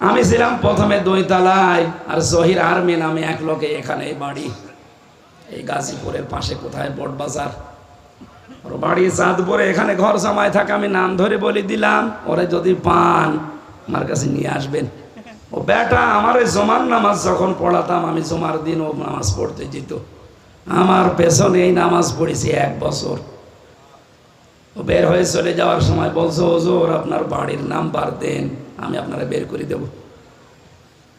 আমি ছিলাম প্রথমে দুই তালায় আর জহির আর্মি নামে এক লোকে এখানে বাড়ি। এই গাজীপুরের পাশে কোথায়? বটবাজার। ওর বাড়ি চাঁদপুরে, এখানে ঘর জামায় থাকে, আমি নাম ধরে বলে দিলাম, ওরে যদি পান আমার কাছে নিয়ে আসবেন। ও বেটা, আমার ওই জমার নামাজ যখন পড়াতাম, আমি জমার দিন ও নামাজ পড়তে যেত। আমার পেছনে এই নামাজ পড়েছি এক বছর। ও বের হয়ে চলে যাওয়ার সময় বলছো ওজোর আপনার বাড়ির নাম্বার দেন। আমি আপনারা বের করে দেব।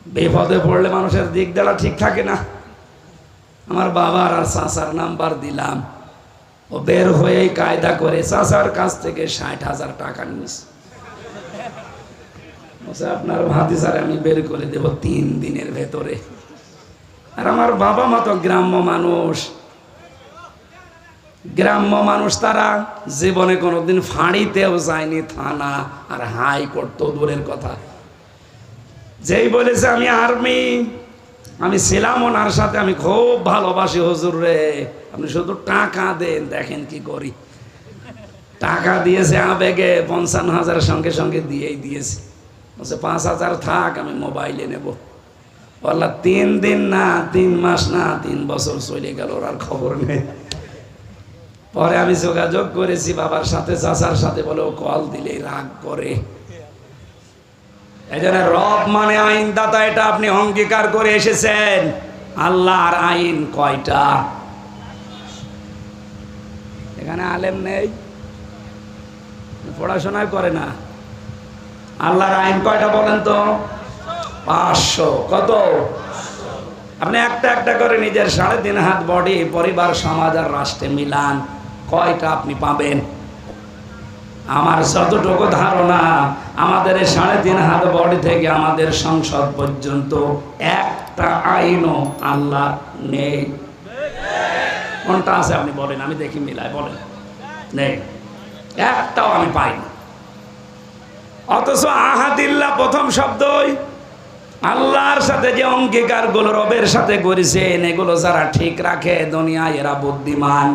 বিপদে পড়লে মানুষের দিক দেওয়া ঠিক থাকে না। আমার বাবার আর চাচার নাম্বার দিলাম। ও বের হয়ে কায়দা করে চাচার কাছ থেকে ষাট হাজার টাকা বলছে, আপনার ভাতিসার আমি বের করে দেব তিন দিনের ভেতরে। আর আমার বাবা মা তো গ্রাম্য মানুষ। গ্রাম্য মানুষ তারা জীবনে কোনোদিন ফাঁড়িতেও যায়নি, থানা আর হাইকোর্ট তো দূরের কথা। যেই বলেছে, আমি আর্মি, আমি ছিলাম ওনার সাথে, আমি খুব ভালোবাসি হুজুর রে, আপনি শুধু টাকা দেন, দেখেন কি করি। টাকা দিয়েছে আবেগে, পঞ্চান্ন হাজার সঙ্গে সঙ্গে দিয়েই দিয়েছে। বলছে, পাঁচ হাজার থাক, আমি মোবাইলে নেব। বললা তিন দিন না, তিন মাস না, তিন বছর চলে গেল, ওর আর খবর নেই। পরে আমি যোগাযোগ করেছি বাবার সাথে, চাচার সাথে, বলে ও কল দিলেই রাগ করে। এই রব মানে আইনদাতা, এটা আপনি অঙ্গীকার করে এসেছেন। আল্লাহর আইন কয়টা? এখানে আলেম নেই। পড়াশোনাই করে না। আল্লাহর আইন কয়টা বলেন তো? পাঁচশো। কত? আপনি একটা একটা করে নিজের সাড়ে তিন হাত বডি, পরিবার, সমাজ আর রাষ্ট্রে মিলান। কয়টা আপনি পাবেন? আমার যতটুকু ধারণা, আমাদের সাড়ে তিন হাত বডি থেকে আমাদের সংসদ পর্যন্ত একটা আইনও আল্লাহ নেই। কোনটা আছে আপনি বলেন? আমি দেখি মিলাই বলেন। নেই। একটাও আমি পাই না অথচ আহাদিল্লা প্রথম শব্দই আল্লাহর সাথে যে অঙ্গীকারগুলো রবের সাথে করেছেন, এগুলো যারা ঠিক রাখে, দুনিয়ায় এরা বুদ্ধিমান।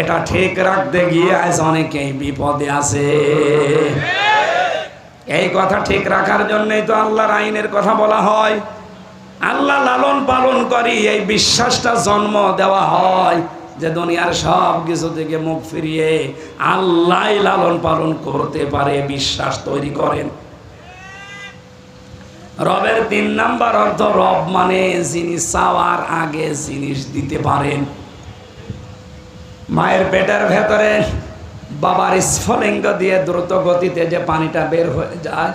এটা ঠিক রাখতে গিয়ে আজ অনেকেই বিপদে আছে। এই কথা ঠিক রাখার জন্যই তো আল্লাহর আইনের কথা বলা হয়। আল্লাহ লালন পালন করি, এই বিশ্বাসটা জন্ম দেওয়া হয় যে দুনিয়ার সব কিছু থেকে মুখ ফিরিয়ে আল্লাহ লালন পালন করতে পারে, বিশ্বাস তৈরি করেন। রবের তিন নাম্বার অর্থ রব মানে যিনি চাওয়ার আগে জিনিস দিতে পারেন। মায়ের পেটের ভেতরে বাবার স্ফলিঙ্গ দিয়ে দ্রুত গতিতে যে পানিটা বের হয়ে যায়,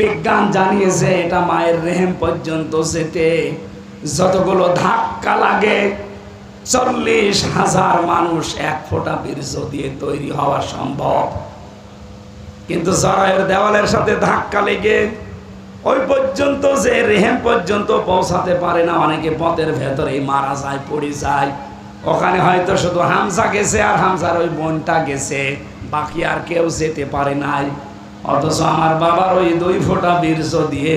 বিজ্ঞান জানিয়েছে এটা মায়ের রেহেম পর্যন্ত যেতে। যতগুলো ধাক্কা লাগে, চল্লিশ হাজার মানুষ এক ফোঁটা বীর্য দিয়ে তৈরি হওয়া সম্ভব। কিন্তু জরায়ের দেওয়ালের সাথে ধাক্কা লেগে ওই পর্যন্ত যে রেহেম পর্যন্ত পৌঁছাতে পারে না, অনেকে পথের ভেতরেই মারা যায়, পড়ে যায়। ওখানে হয়তো শুধু হামসা গেছে আর হামসার ওই বোনটা গেছে। বাকি আর কেউ যেতে পারে নাই। অথচ আমার বাবার ওই দুই ফোঁটা বীর্য দিয়ে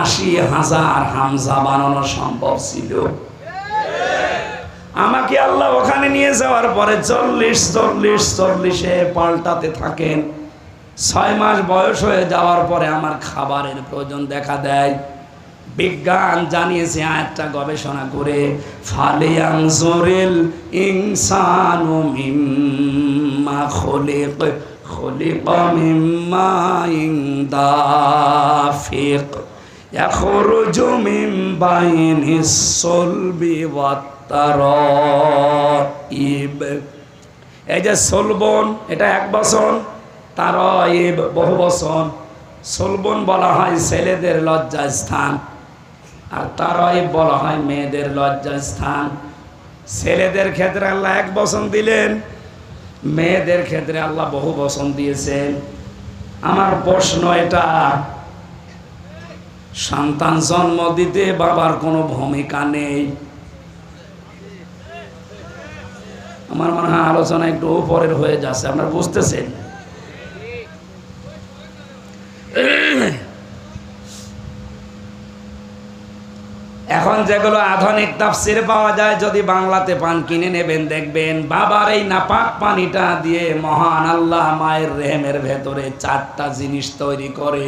আশি হাজার হামসা বানানো সম্ভব ছিল। আমাকে আল্লাহ ওখানে নিয়ে যাওয়ার পরে চল্লিশ চল্লিশ, চল্লিশে পাল্টাতে থাকেন। ছয় মাস বয়স হয়ে যাওয়ার পরে আমার খাবারের প্রয়োজন দেখা দেয়। বিজ্ঞান জানিয়েছে একটা গবেষণা করে, ফালিয়াং জোরেল ইনসানু মিম্মা খলিক খলিক মিম্মা ইনদাফিক, ইয়াখরুজু মিন বাইনিস সলবি ওয়াত্তারাইব। এই যে সলবন, এটা এক বছর তারাইব বহু বচন। সলবন বলা হয় ছেলেদের লজ্জাস্থান আর তারইব বলা হয় মেয়েদের লজ্জা স্থান। ছেলেদের ক্ষেত্রে আল্লাহ এক বসন দিলেন, মেয়েদের ক্ষেত্রে আল্লাহ বহু বসন দিয়েছেন। আমার প্রশ্ন এটা, সন্তান জন্ম দিতে বাবার কোনো ভূমিকা নেই। আমার মনে হয় আলোচনা একটু উপরের হয়ে যাচ্ছে, আপনারা বুঝতেছেন? এখন যেগুলো আধুনিক তাফসির পাওয়া যায়, যদি বাংলাতে পান কিনে নেবেন, দেখবেন বাবার এই নাপাক পানিটা দিয়ে মহান আল্লাহ মায়ের রেহেমের ভেতরে চারটা জিনিস তৈরি করে,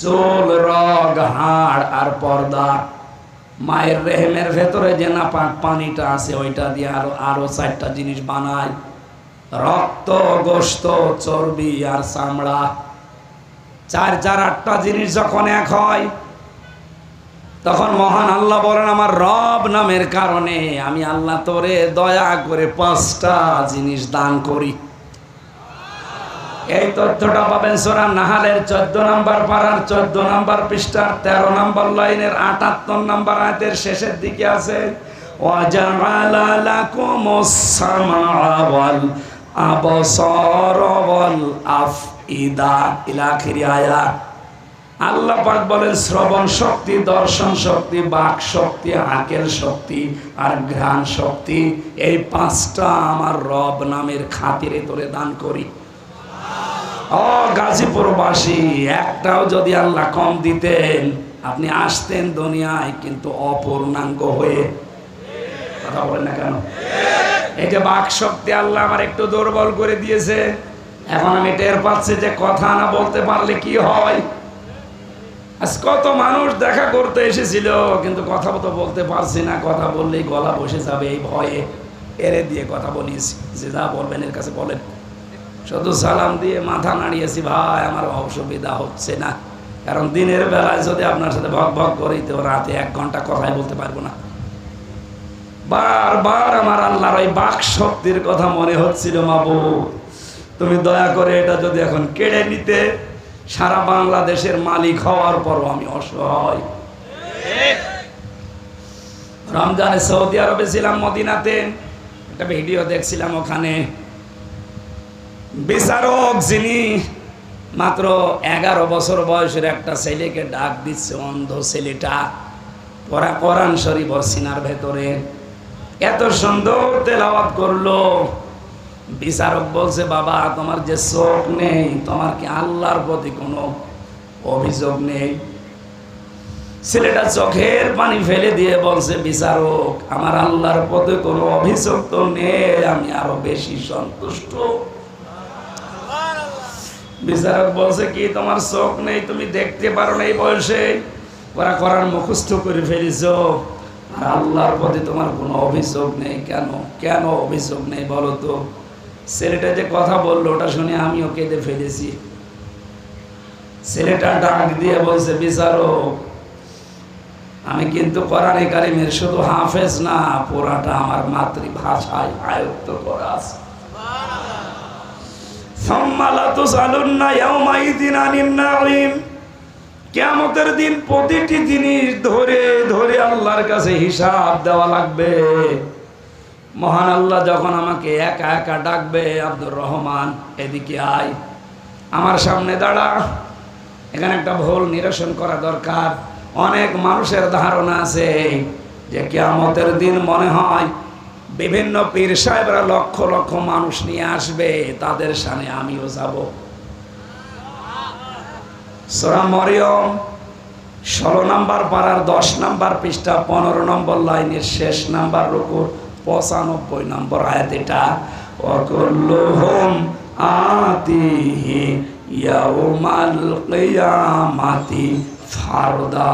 চুল, রগ, হাড় আর পর্দা। মায়ের রেহেমের ভেতরে যে নাপাক পানিটা আছে, ওইটা দিয়ে আরও আরও চারটা জিনিস বানায়। রক্ত গোস্ত চর্বি আর চামড়া। চার চার, আটটা জিনিস যখন এক হয় তখন মহান আল্লাহ বলেন আমার রব নামের কারণে আমি আল্লাহ তোরে দয়া করে পাঁচটা জিনিস দান করি এই তথ্যটা পাবেন সোরা নাহালের চোদ্দ নাম্বার পাড়ার চোদ্দ নাম্বার পৃষ্ঠার তেরো নাম্বার লাইনের আটাত্তর নাম্বার আয়াতের শেষের দিকে আছে وَجَعَلَ لَكُمُ السَّمْعَ وَالْأَبْصَارَ وَالْأَفْئِدَةَ إلى آخر آيات আল্লাহ পাক বলেন, শ্রবণ শক্তি, দর্শন শক্তি, বাক শক্তি, আকেল শক্তি আর ঘ্রাণ শক্তি, এই পাঁচটা আমার রব নামের খাতিরে তোরে দান করি। ও গাজীপুরবাসী, একটাও যদি আল্লাহ কম দিতেন, আপনি আসতেন দুনিয়ায় কিন্তু অপূর্ণাঙ্গ হয়ে। কথা বলেন না কেন? এই যে বাক শক্তি আল্লাহ আমার একটু দুর্বল করে দিয়েছে, এখন আমি টের পাচ্ছি যে কথা না বলতে পারলে কি হয়? আজ কত মানুষ দেখা করতে এসেছিল, কিন্তু কথা তো বলতে পারছি না। কথা বললেই গলা বসে যাবে এই ভয়ে। এরে দিয়ে কথা বলিয়েছি যে যা বলবেন এর কাছে বলেন। শুধু সালাম দিয়ে মাথা নাড়িয়েছি, ভাই, আমার অসুবিধা হচ্ছে না। কারণ দিনের বেলায় যদি আপনার সাথে ভক ভক করি, তো রাতে এক ঘণ্টা কথাই বলতে পারব না। বারবার আমার আল্লাহর ওই বাক শক্তির কথা মনে হচ্ছিল, মাবু, তুমি দয়া করে এটা যদি এখন কেড়ে নিতে সারা বাংলাদেশের মালিক হওয়ার পরও আমি অসহায়। রমজানে সৌদি আরবে ছিলাম মদিনাতে, একটা ভিডিও দেখছিলাম ওখানে। বিচারক যিনি মাত্র এগারো বছর বয়সের একটা ছেলেকে ডাক দিচ্ছে, অন্ধ ছেলেটা। পড়া কোরআন শরীফ সিনার ভেতরে। এত সুন্দর তেলাওয়াত করল। বিচারক বলছে, বাবা, তোমার যে চোখ নেই, তোমার কি আল্লাহর প্রতি কোনো অভিযোগ নেই? ছেলেটা চোখের পানি ফেলে দিয়ে বলছে, বিচারক, আমার আল্লাহর প্রতি কোনো অভিযোগ তো নেই, আমি আরও বেশি সন্তুষ্ট। বিচারক বলছে, কি তোমার চোখ নেই? তুমি দেখতে পারো না এই বয়সে? ওরা করার মুখস্থ করে ফেলিছ। আর আল্লাহর প্রতি তোমার কোনো অভিযোগ নেই কেন? কেন অভিযোগ নেই বলো তো? ছেলেটা যে কথা বলল, ওটা শুনে আমিও কেঁদে ফেলেছি। ছেলেটা ডাক দিয়ে বলছে, বিচারক, আমি কিন্তু কোরআনে কারিমের শুধু হাফেজ না পুরাটা আমার মাতৃভাষায় আয়ত্ত করা আছে। প্রতিটি জিনিস ধরে ধরে আল্লাহর কাছে হিসাব দেওয়া লাগবে। মহান আল্লাহ যখন আমাকে একা একা ডাকবে, আব্দুর রহমান, এদিকে আয়। আমার সামনে দাঁড়া। এখানে একটা ভুল নিরসন করা দরকার। অনেক মানুষের ধারণা আছে যে কেয়ামতের দিন মনে হয় বিভিন্ন পীর সাহেবরা লক্ষ লক্ষ মানুষ নিয়ে আসবে, তাদের সামনে আমিও যাব। সোরা মরিয়ম, ষোলো নাম্বার পাড়ার দশ নাম্বার পৃষ্ঠা, পনেরো নম্বর লাইনের শেষ নাম্বার রুকুর পঁচানব্বই নম্বর আয়াত এটা। অকুল্লুহুম আতিহি ইয়াউমাল কিয়ামাতি ফারদা।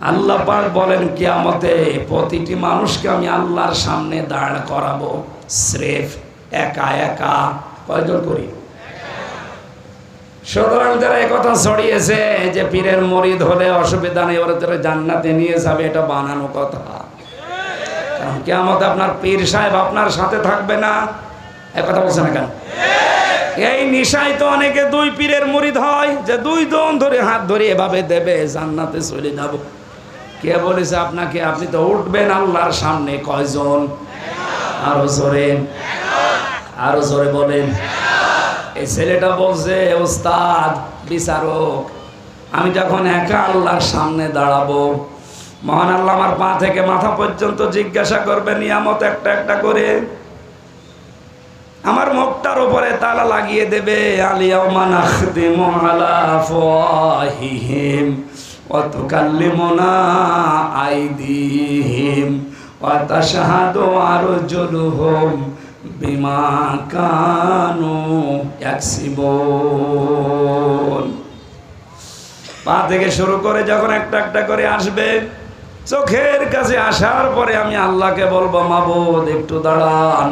আল্লাহ পাক বলেন, কিয়ামতে প্রতিটি মানুষকে আমি আল্লাহর সামনে দাঁড় করাবো। স্রেফ একা একা। কয়জন করি? সুতরাং যারা কথা ছড়িয়েছে, যে পীরের মরিদ হলে অসুবিধা নেই, ওরা তোরা জান্নাতে নিয়ে যাবে, এটা বানানো কথা। কেমন আপনার পীর সাহেব আপনার সাথে থাকবে না। এ কথা বলছে না কেন? এই নিশায় তো অনেকে দুই পীরের মরিদ হয়, যে দুই দন ধরে হাত ধরে এভাবে দেবে, জান্নাতে চলে যাব। কে বলেছে আপনাকে? আপনি তো উঠবেন আল্লাহর সামনে। কয়জন? আরও জোরে। আরও জোরে বলেন। এই ছেলেটা বলছে ওস্তাদ বিচারক, আমি যখন একা আল্লাহর সামনে দাঁড়াবো মহান আল্লাহ আমার পা থেকে মাথা পর্যন্ত জিজ্ঞাসা করবে, নিয়ামত একটা একটা করে। আমার মুখটার উপরে তালা লাগিয়ে দেবে আইদিহিম বিমা পা থেকে শুরু করে যখন একটা একটা করে আসবে চোখের কাছে আসার পরে আমি আল্লাহকে বলব, মাবুদ, একটু দাঁড়ান।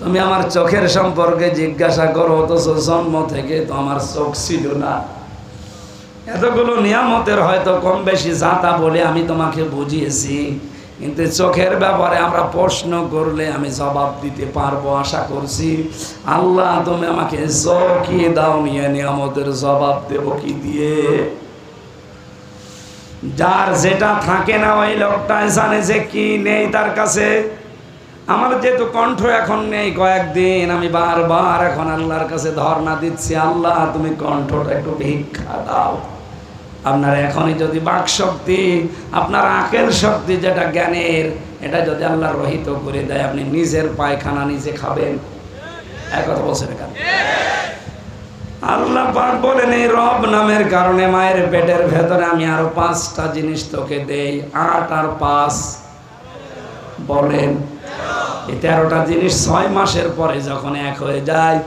তুমি আমার চোখের সম্পর্কে জিজ্ঞাসা করো, অথচ জন্ম থেকে তো আমার চোখ ছিল না। এতগুলো নিয়ামতের হয়তো কম বেশি জাতা বলে আমি তোমাকে বুঝিয়েছি, কিন্তু চোখের ব্যাপারে আমরা প্রশ্ন করলে আমি জবাব দিতে পারব, আশা করছি। আল্লাহ, তুমি আমাকে কি দাও, নিয়ে নিয়ামতের জবাব দেব কি দিয়ে? যার যেটা থাকে না, ওই লোকটাই জানে যে কি নেই তার কাছে। আমার যেহেতু কণ্ঠ এখন নেই, কয়েকদিন আমি বারবার এখন আল্লাহর কাছে ধর্ণা দিচ্ছি, আল্লাহ, তুমি কণ্ঠটা একটু ভিক্ষা দাও। আপনার এখনই যদি বাক শক্তি, আপনার আকেল শক্তি যেটা জ্ঞানের, এটা যদি আল্লাহ রহিত করে দেয়, আপনি নিজের পায়খানা নিজে খাবেন। এক কথা বলছেন এখানে আল্লাহ পাক বলেন, এই রব নামের কারণে মায়ের পেটের ভেতরে আমি আরও পাঁচটা জিনিস তোকে দেই। আট আর পাঁচ। বলেন, এই তেরোটা জিনিস ছয় মাসের পরে যখন এক হয়ে যায়,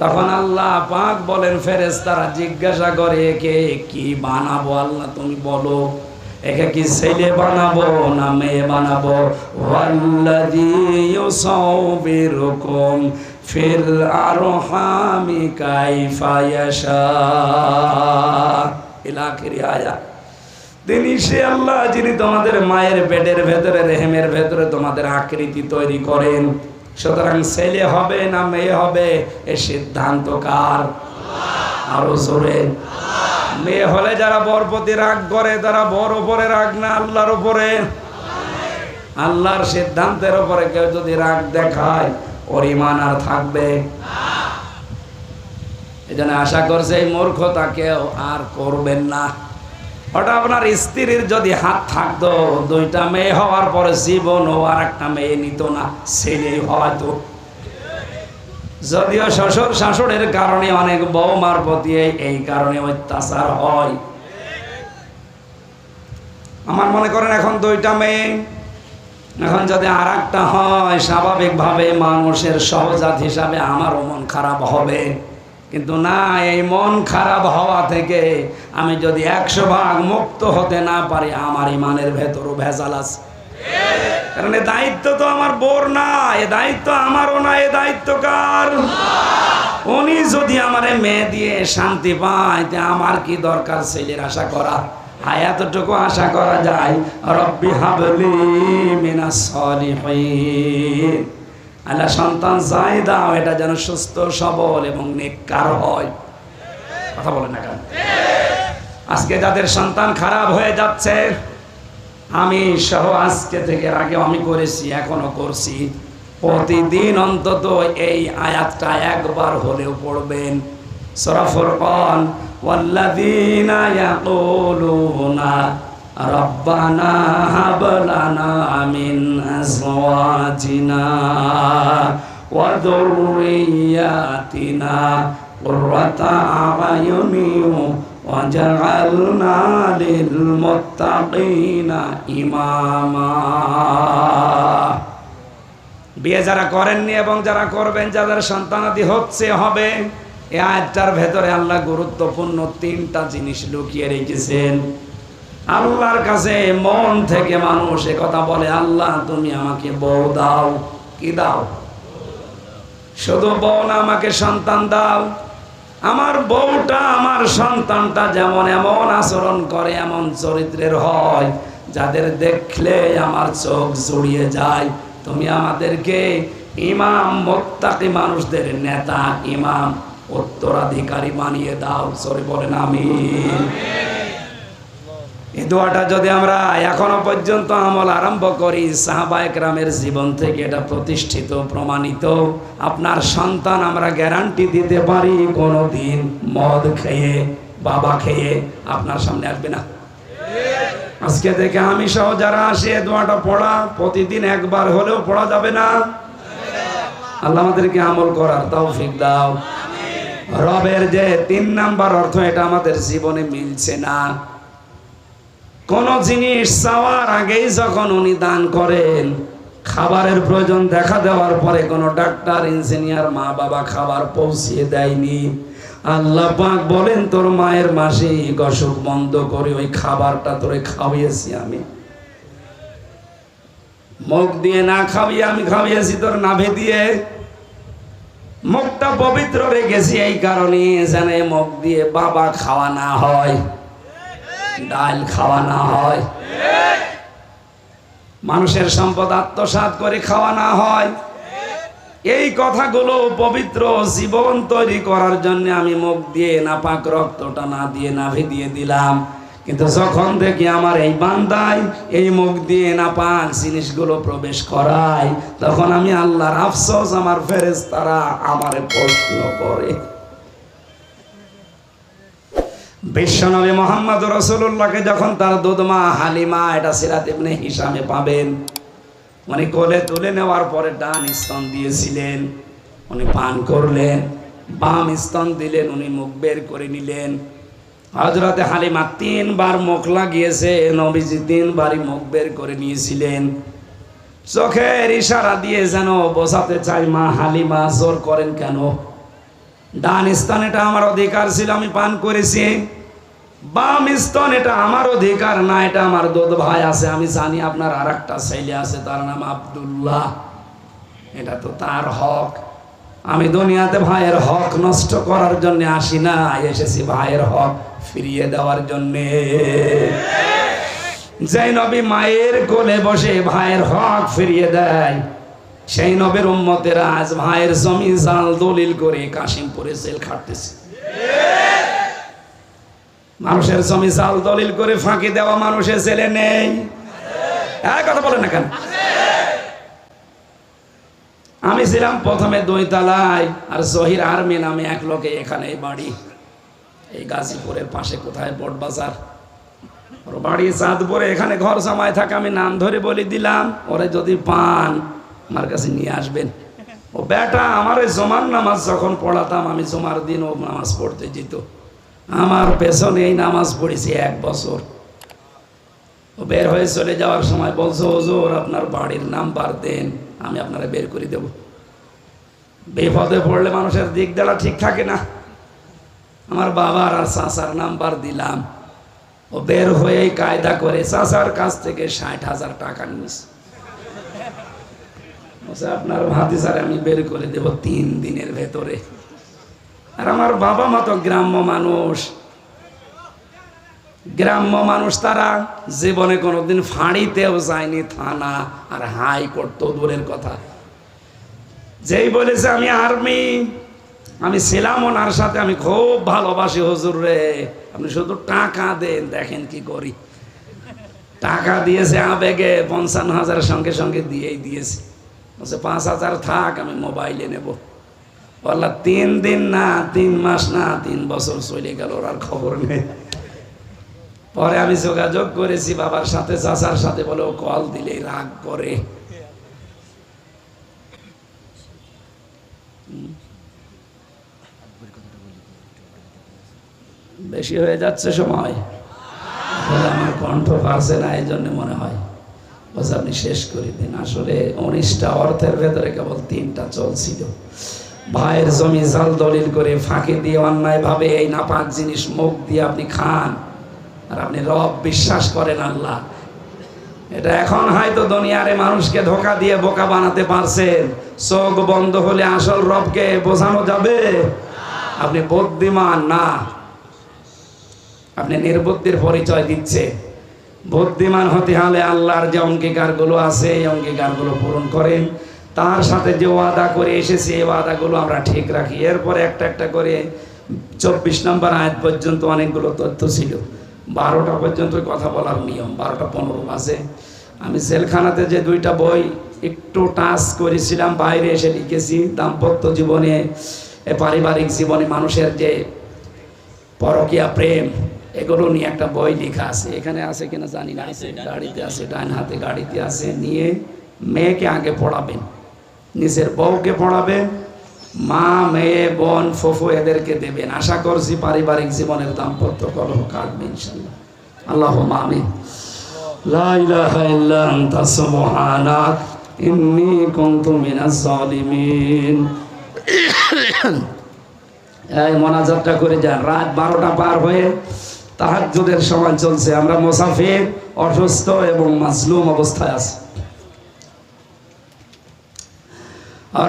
তখন আল্লাহ পাক বলেন ফেরেস তারা জিজ্ঞাসা করে, একে কি বানাবো আল্লাহ তুমি বলো। একে কি ছেলে বানাবো না মেয়ে বানাবো? ওয়াল্লাযী ইউসাউবিরুকুম ফিল আরহামি কাইফা তিনি সে আল্লাহ যিনি তোমাদের মায়ের পেটের ভেতরে, রেহেমের ভেতরে তোমাদের আকৃতি তৈরি করেন। সুতরাং ছেলে হবে না মেয়ে হবে, এ সিদ্ধান্ত কার? আরও জোরে। মেয়ে হলে যারা বর প্রতি রাগ করে, তারা বর উপরে রাগ না আল্লাহর উপরে। আল্লাহর সিদ্ধান্তের উপরে কেউ যদি রাগ দেখায় ওর ইমান আর থাকবে। এই জন্য আশা করছে এই মূর্খতা কেউ আর করবেন না। ওটা আপনার স্ত্রীর যদি হাত থাকতো, দুইটা মেয়ে হওয়ার পরে জীবন ও আর একটা মেয়ে নিত না, ছেলেই হয়তো। যদিও শ্বশুর শাশুড়ের কারণে অনেক বৌমার প্রতি এই- এই কারণে অত্যাচার হয়। আমার মনে করেন এখন দুইটা মেয়ে এখন যদি আর একটা হয়, স্বাভাবিকভাবে মানুষের সহজাত হিসাবে আমারও মন খারাপ হবে। কিন্তু না, এই মন খারাপ হওয়া থেকে আমি যদি একশো ভাগ মুক্ত হতে না পারি, আমার ইমানের ভেতরও ভেজাল আছে। কারণ এ দায়িত্ব তো আমার বোর না, এ দায়িত্ব আমারও না, এ দায়িত্ব কার? উনি যদি আমারে মেয়ে দিয়ে শান্তি পায়, তে আমার কি দরকার ছেলের আশা করা? এতটুকু আশা করা যায়, রব্বি হাবলি মিনাস সলিহিন। আল্লাহ সন্তান চাই দাও, এটা যেন সুস্থ, সবল এবং নেককার হয়। কথা বলেন না কেন? আজকে যাদের সন্তান খারাপ হয়ে যাচ্ছে, আমি সহ আজকে থেকে আগেও আমি করেছি এখনও করছি। প্রতিদিন অন্তত এই আয়াতটা একবার হলেও পড়বেন। সরফর والذين يقولون ربنا هب لنا من أزواجنا وذرياتنا قرة أعين وجعلنا للمتقين إماما বিয়ে যারা করেননি এবং যারা করবেন যাদের সন্তানাদি হচ্ছে হবে এই আয়াতটার ভেতরে আল্লাহ গুরুত্বপূর্ণ তিনটা জিনিস লুকিয়ে রেখেছেন। আল্লাহর কাছে মন থেকে মানুষ এ কথা বলে, আল্লাহ, তুমি আমাকে বউ দাও। কি দাও? শুধু বউ না, আমাকে সন্তান দাও। আমার বউটা আমার সন্তানটা যেমন এমন আচরণ করে, এমন চরিত্রের হয়, যাদের দেখলে আমার চোখ জড়িয়ে যায়। তুমি আমাদেরকে ইমাম, মোত্তাকি মানুষদের নেতা, ইমাম। উত্তরাধিকারী বানিয়ে দাও সরি বলেন আমি এই দোয়াটা যদি আমরা এখনও পর্যন্ত আমল আরম্ভ করি, সাহাবা একরামের জীবন থেকে এটা প্রতিষ্ঠিত, প্রমাণিত। আপনার সন্তান আমরা গ্যারান্টি দিতে পারি, কোনোদিন মদ খেয়ে, বাবা খেয়ে আপনার সামনে আসবে না। আজকে থেকে আমি সহ যারা আসে দোয়াটা পড়া, প্রতিদিন একবার হলেও পড়া যাবে না। আল্লাহ আমাদেরকে আমল করার তৌফিক দাও। রবের যে তিন নাম্বার অর্থ, এটা আমাদের জীবনে মিলছে না। কোন জিনিস চাওয়ার আগেই যখন উনি দান করেন, খাবারের প্রয়োজন দেখা দেওয়ার পরে কোনো ডাক্তার, ইঞ্জিনিয়ার, মা বাবা খাবার পৌঁছিয়ে দেয়নি। আল্লাহ পাক বলেন, তোর মায়ের মাসিক অসুখ বন্ধ করে ওই খাবারটা তোরে খাওয়িয়েছি আমি। মুখ দিয়ে না খাওয়িয়ে আমি খাওয়িয়েছি তোর নাভে দিয়ে। মুখটা পবিত্র রেখেছি এই কারণে এই মুখ দিয়ে বাবা খাওয়া না হয়, ডাল খাওয়া না হয়। মানুষের সম্পদ আত্মসাৎ করে খাওয়া না হয়। এই কথাগুলো পবিত্র জীবন তৈরি করার জন্য আমি মুখ দিয়ে নাপাক রক্তটা না দিয়ে নাভি দিয়ে দিলাম। কিন্তু যখন দেখি আমার এই বান্দায় এই মুখ দিয়ে নাপাক জিনিসগুলো প্রবেশ করায়, তখন আমি আল্লাহর আফসোস আমার ফেরেস তারা আমারে প্রশ্ন করে। বিশ্বনবী মোহাম্মদ রসুল্লাহকে যখন তার দুধমা হালিমা, এটা সিরাত ইবনে হিসামে পাবেন। উনি কোলে তুলে নেওয়ার পরে ডান স্তন দিয়েছিলেন, উনি পান করলেন, বাম স্তন দিলেন, উনি মুখ বের করে নিলেন। হজরতে হালিমা তিনবার মুখ লাগিয়েছে, নবীজি তিনবারই মুখ বের করে নিয়েছিলেন। চোখের ইশারা দিয়ে যেন বোঝাতে চাই মা হালিমা, জোর করেন কেন? ডান স্তন এটা আমার অধিকার ছিল, আমি পান করেছি। বাম স্তন এটা আমার অধিকার না, এটা আমার দোদ ভাই আছে, আমি জানি আপনার আর একটা ছেলে আছে, তার নাম আবদুল্লাহ। এটা তো তার হক। আমি দুনিয়াতে ভাইয়ের হক নষ্ট করার জন্য আসি না, এসেছি ভাইয়ের হক। ফিরিয়ে দেওয়ার জন্যে। যেই নবী মায়ের কোলে বসে ভাইয়ের হক ফিরিয়ে দেয়, সেই নবীর উম্মতেরা আজ ভাইয়ের জমি জাল দলিল করে কাশিমপুরে জেল খাটতেছে। মানুষের জমি জাল দলিল করে ফাঁকি দেওয়া মানুষের জেলে নেই। কথা বলেন না কেন? আমি ছিলাম প্রথমে দুই তালায় আর জহির আর্মি নামে এক লোকে এখানে বাড়ি। এই গাজীপুরের পাশে কোথায় বট বাজার ওর বাড়ি চাঁদপুরে, এখানে ঘর জামায় থাকে, আমি নাম ধরে বলে দিলাম, ওরে যদি পান, আমার কাছে নিয়ে আসবেন। ও বেটা, আমার ওই জমার নামাজ যখন পড়াতাম, আমি জমার দিন ও নামাজ পড়তে যেত। আমার পেছনে এই নামাজ পড়েছি এক বছর। ও বের হয়ে চলে যাওয়ার সময় বলছো ওজোর আপনার বাড়ির নাম্বার দেন, আমি আপনারা বের করে দেব। বিপদে পড়লে মানুষের দিক দেওয়া ঠিক থাকে না। আমার বাবার আর চাচার নাম্বার দিলাম। ও বের হয়েই কায়দা করে চাচার কাছ থেকে ষাট হাজার টাকা নিস আপনার ভাতি স্যার, আমি বের করে দেব তিন দিনের ভেতরে। আর আমার বাবা মা তো গ্রাম্য মানুষ। গ্রাম্য মানুষ তারা জীবনে কোনোদিন ফাঁড়িতেও যায়নি, থানা আর হাইকোর্ট তো দূরের কথা। যেই বলেছে, আমি আর্মি। আমি ছিলাম ওনার সাথে, আমি খুব ভালোবাসি হুজুর রে। আপনি শুধু টাকা দেন, দেখেন কি করি। টাকা দিয়েছে আবেগে, পঞ্চান্ন হাজারের সঙ্গে সঙ্গে দিয়েই দিয়েছে। বলছে, পাঁচ হাজার থাক, আমি মোবাইলে নেব। বললা তিন দিন না, তিন মাস না, তিন বছর চলে গেল, ওর আর খবর নেই। পরে আমি যোগাযোগ করেছি বাবার সাথে, চাচার সাথে, বলে ও কল দিলেই রাগ করে। বেশি হয়ে যাচ্ছে সময়। আমার কণ্ঠ পারছে না এই জন্য মনে হয়। বলছে আপনি শেষ করে দিন। আসলে উনিশটা অর্থের ভেতরে কেবল তিনটা চলছিল। ভাইয়ের জমি জাল দলিল করে ফাঁকি দিয়ে অন্যায় ভাবে এই নাপাক জিনিস মুখ দিয়ে আপনি খান। আর আপনি রব বিশ্বাস করেন আল্লাহ। এটা এখন হয়তো দুনিয়ারে মানুষকে ধোকা দিয়ে বোকা বানাতে পারছেন। চোখ বন্ধ হলে আসল রবকে বোঝানো যাবে। আপনি বুদ্ধিমান না। আপনি নির্বুদ্ধির পরিচয় দিচ্ছে। বুদ্ধিমান হতে হলে আল্লাহর যে অঙ্গীকারগুলো আছে, এই অঙ্গীকারগুলো পূরণ করেন। তার সাথে যে ওয়াদা করে এসেছে, এই ওয়াদাগুলো আমরা ঠিক রাখি। এরপরে একটা একটা করে চব্বিশ নম্বর আয়াত পর্যন্ত অনেকগুলো তথ্য ছিল। বারোটা পর্যন্ত কথা বলার নিয়ম, বারোটা পনেরো মাসে আমি জেলখানাতে যে দুইটা বই একটু টাচ করেছিলাম, বাইরে এসে লিখেছি। দাম্পত্য জীবনে পারিবারিক জীবনে মানুষের যে পরকিয়া প্রেম এগুলো নিয়ে একটা বই লেখা আছে। এখানে আছে কিনা জানি না। আছে গাড়িতে আছে ডান হাতে গাড়িতে আছে। নিয়ে মেয়েকে আগে পড়াবেন। নিজের বউকে পড়াবেন। মা মেয়ে বোন ফুফু এদেরকে দেবেন। আশা করছি পারিবারিক জীবনের দাম্পত্য কলহ কাটবে ইনশাল্লাহ। আল্লাহ এই মোনাজাতটা করে যান। রাত বারোটা পার হয়ে তাহাজ্জুদের সময় চলছে। আমরা মুসাফির, অসুস্থ এবং মাজলুম অবস্থায় আছি।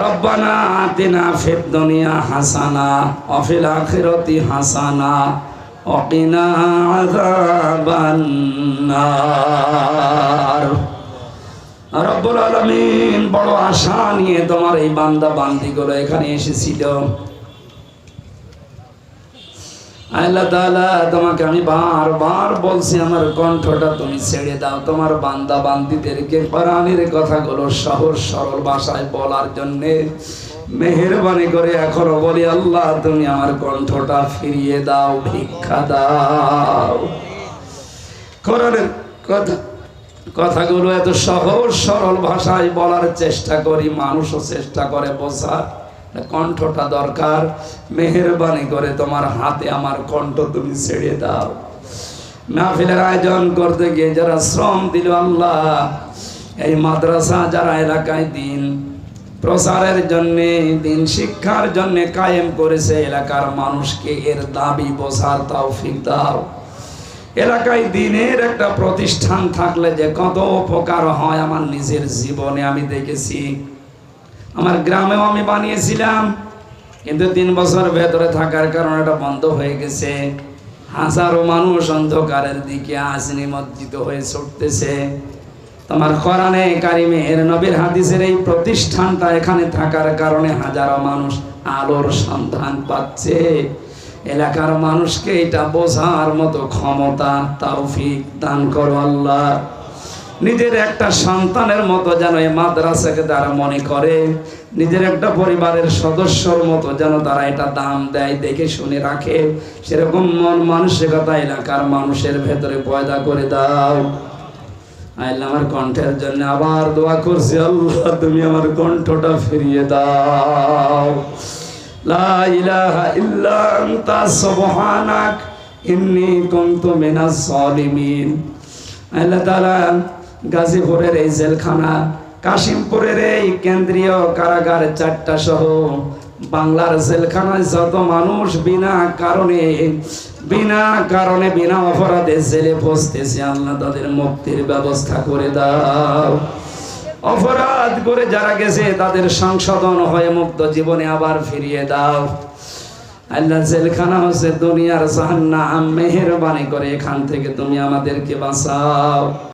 রব্বানা আতিনা ফিদ দুনিয়া হাসানা, ওয়া ফিল আখিরাতি হাসানা, ওয়া কিনা আযাবান নার। রব্বুল আলামিন বড় আশা নিয়ে তোমার এই বান্দা বান্দিগুলো এখানে এসেছিল। আল্লাহ তাআলা তোমাকে আমি বারবার বলছি, আমার কণ্ঠটা তুমি ছেড়ে দাও। তোমার বান্দা বান্দিদেরকে কোরআনের কথাগুলো সহজ সরল ভাষায় বলার জন্য মেহেরবানি করে এখনও বলি, আল্লাহ তুমি আমার কণ্ঠটা ফিরিয়ে দাও, ভিক্ষা দাও। কোরআনের কথা, কথাগুলো এত সহজ সরল ভাষায় বলার চেষ্টা করি, মানুষও চেষ্টা করে বোঝার। কণ্ঠটা দরকার। মেহরবানি করে তোমার হাতে আমার কণ্ঠ তুমি ছেড়ে দাও। মাহফিলের আয়োজন করতে গিয়ে যারা শ্রম দিল আল্লাহ, এই মাদ্রাসা যারা এলাকায় দিন প্রচারের জন্য, দিন শিক্ষার জন্য কায়েম করেছে, এলাকার মানুষকে এর দাবি বোঝার তৌফিক দাও। এলাকায় দিনের একটা প্রতিষ্ঠান থাকলে যে কত উপকার হয় আমার নিজের জীবনে আমি দেখেছি। আমার গ্রামেও আমি বানিয়েছিলাম। কিন্তু তিন বছর ভেতরে থাকার কারণে এটা বন্ধ হয়ে গেছে। হাজারো মানুষ অন্ধকারের দিকে নিমজ্জিত হয়ে ছুটতেছে। তোমার কোরআনে কারিমে এর নবীর হাদিসের এই প্রতিষ্ঠানটা এখানে থাকার কারণে হাজারো মানুষ আলোর সন্ধান পাচ্ছে। এলাকার মানুষকে এটা বোঝার মতো ক্ষমতা, তাওফিক দান করো আল্লাহ। নিজের একটা সন্তানের মতো যেন এই মাদ্রাসাকে তারা মনে করে। নিজের একটা পরিবারের সদস্যর মতো যেন তারা এটা দাম দেয়, দেখে শুনে রাখে। সেরকম মন মানসিকতা এলাকার মানুষের ভেতরে পয়দা করে দাও। আল্লাহ আমার কণ্ঠের জন্য আবার দোয়া করছি, আল্লাহ তুমি আমার কণ্ঠটা ফিরিয়ে দাও। লা ইলাহা ইল্লা আনতা আল্লাহ তাআলা গাজীপুরের এই জেলখানা, কাশিমপুরের এই কেন্দ্রীয় কারাগার চারটা সহ বাংলার জেলখানায় যত মানুষ বিনা কারণে বিনা কারণে বিনা অপরাধে জেলে বসতেছে, আল্লাহ তাদের মুক্তির ব্যবস্থা করে দাও। অপরাধ করে যারা গেছে, তাদের সংশোধন হয়ে মুক্ত জীবনে আবার ফিরিয়ে দাও। আল্লাহ জেলখানা হচ্ছে দুনিয়ার জাহান্নাম, মেহেরবানি করে এখান থেকে তুমি আমাদেরকে বাঁচাও।